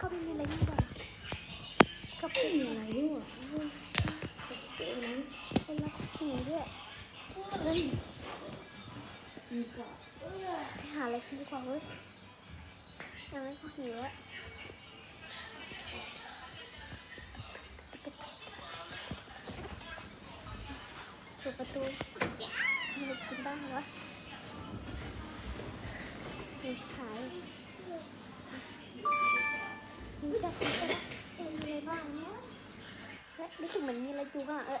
ก็ไม่มีอะไรนี่บ่ก็ไม่มีอะไรนี่หว่าปหาอะไรกินดีกว่าเว้ยยังไม่พอหิวอะ ดประตูมีอะไรกินบ้างวะมีขายมีจัดกินอะไรมีอะไรบ้างเนี่ยเฮ้ยรู้สึกเหมือนมีอะไรอยู่ข้างหลังเออ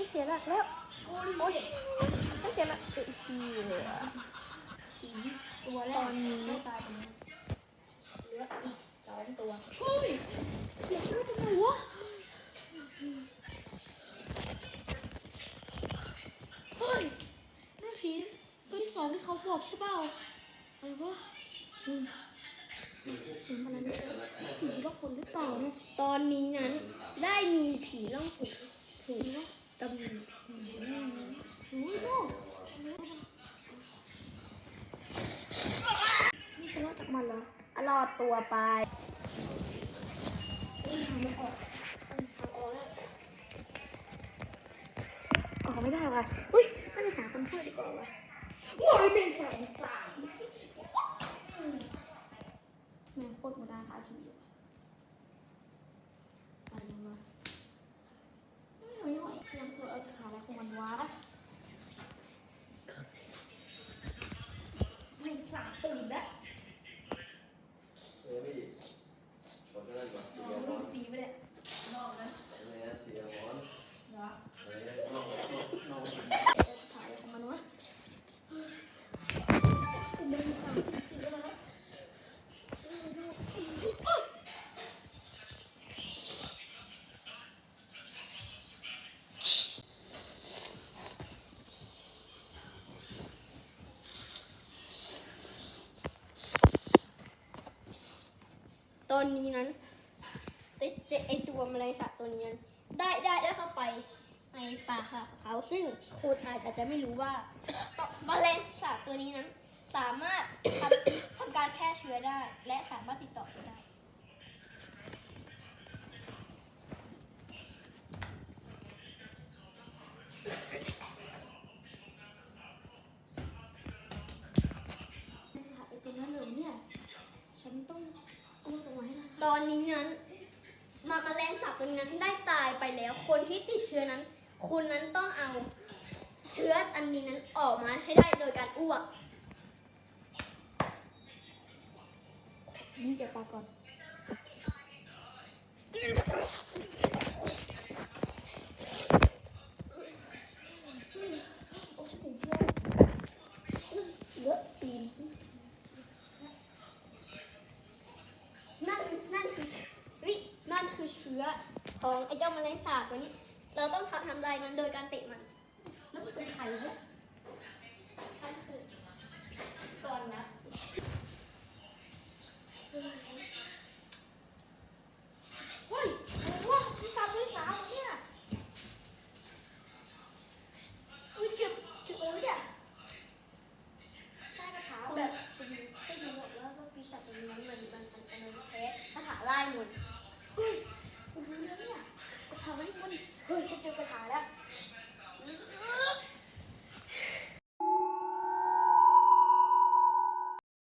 ออโชว์ริวเข็นแช่แข็งจะสลับบ้างห่วงเมดูซ่าไม่ดูซ่าโอ้คุณจะเล่าว่าว่าถ้าคุณลองเพราะเขาไม่เห็นฉันเสียหลักแล้ว โอ๊ยฉันเสียหลักเอ้ยพี่เลยอะผีตัวแรตอกนนี้ไม่ตายตรงนี้เหลืออีกสองตัวเฮ้ยเสียชีวิตทำไมวะเฮ้ยนั่นผีตัวที่สองที่เขาบอกใช่เปล่าอะไรวะถึงมันนั้นผีว่าคนหรือเปล่าเนี่ยตอนนี้นั้นได้มีผีล่องหนถูก ตำหนิโอ้ยโน่นี่ฉันรอดจากมันเหรออะรอดตัวไปออกไม่ได้ว่ะอุ้ยน่าจะหาคนช่วยดีกว่าวะว้ายเป็นสองสามแม่งโคตรโมดาท้าผีอะไตอนนี้นั้นไอไอ้ไอตัวแมลงสาบตัวนี้นั้นได้ได้ได้เข้าไปในป่าค่ะเขาซึ่งคุณอาจจะไม่รู้ว่าต่อแมลงสาบตัวนี้นั้น สามารถทำทำการแพร่เชื้อได้ และสามารถติดต่อได้ ตอนนี้นั้นมาแมลงสาบตัวนั้นได้ตายไปแล้ว คนที่ติดเชื้อนั้น คนนั้นต้องเอาเชื้ออันนี้นั้นออกมาให้ได้โดยการอ้วก นี่เก็บปาก่อน โอ้ยเชื่อเยอะตีน นั่นนั่นคือเฮ้ยนั่นคื อเชื้อของไอ้เจ้าแมลงสาบตัวนี้ เราต้องทำทำลายมันโดยการเตะมัน แล้วมันเป็นไข่วะนั่นคือก่อนนะ เฮ้ยอะไรวะมีสามด้วยสามเหรอเนี่ย มันมันเฮ้ยฉันเจอกระถาแล้ว